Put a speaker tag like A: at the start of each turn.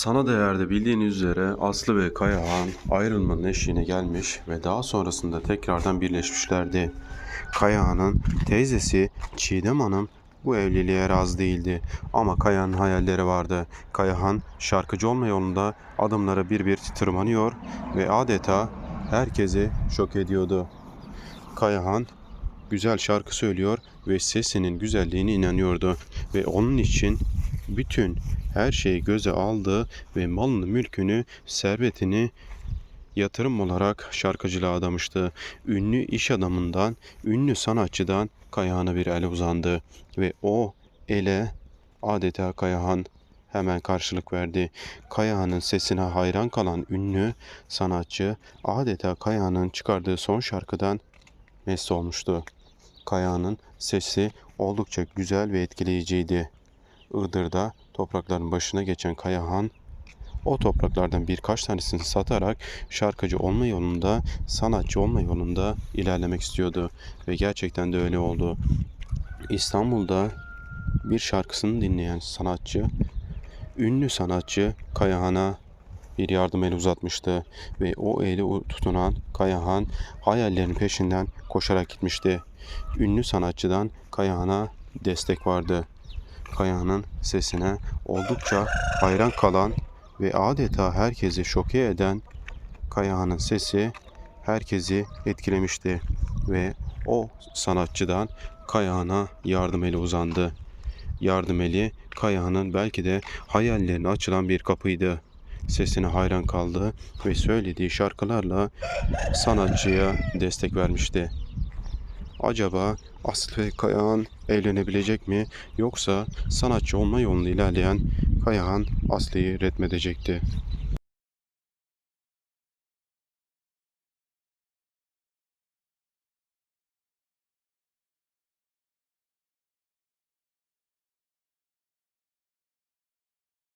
A: Sana değerde bildiğiniz üzere Aslı ve Kayahan ayrılmanın eşiğine gelmiş ve daha sonrasında tekrardan birleşmişlerdi. Kayahan'ın teyzesi Çiğdem Hanım bu evliliğe razı değildi ama Kayahan'ın hayalleri vardı. Kayahan şarkıcı olma yolunda adımları bir bir tırmanıyor ve adeta herkesi şok ediyordu. Kayahan güzel şarkı söylüyor ve sesinin güzelliğine inanıyordu ve onun için bütün her şeyi göze aldı ve malını, mülkünü, servetini yatırım olarak şarkıcılığa adamıştı. Ünlü iş adamından, ünlü sanatçıdan Kayahan'a bir el uzandı ve o ele adeta Kayahan hemen karşılık verdi. Kayahan'ın sesine hayran kalan ünlü sanatçı adeta Kayahan'ın çıkardığı son şarkıdan mest olmuştu. Kayahan'ın sesi oldukça güzel ve etkileyiciydi. Iğdır'da toprakların başına geçen Kayahan o topraklardan birkaç tanesini satarak şarkıcı olma yolunda, sanatçı olma yolunda ilerlemek istiyordu ve gerçekten de öyle oldu. İstanbul'da bir şarkısını dinleyen sanatçı, ünlü sanatçı Kayahan'a bir yardım eli uzatmıştı ve o eli tutunan Kayahan hayallerinin peşinden koşarak gitmişti. Ünlü sanatçıdan Kayahan'a destek vardı. Kayahan'ın sesine oldukça hayran kalan ve adeta herkesi şoke eden Kayahan'ın sesi herkesi etkilemişti ve o sanatçıdan Kayahan'a yardım eli uzandı. Yardım eli Kayahan'ın belki de hayallerine açılan bir kapıydı. Sesine hayran kaldı ve söylediği şarkılarla sanatçıya destek vermişti. Acaba Aslı ve Kayahan evlenebilecek mi yoksa sanatçı olma yolunda ilerleyen Kayahan Aslı'yı retmedecekti?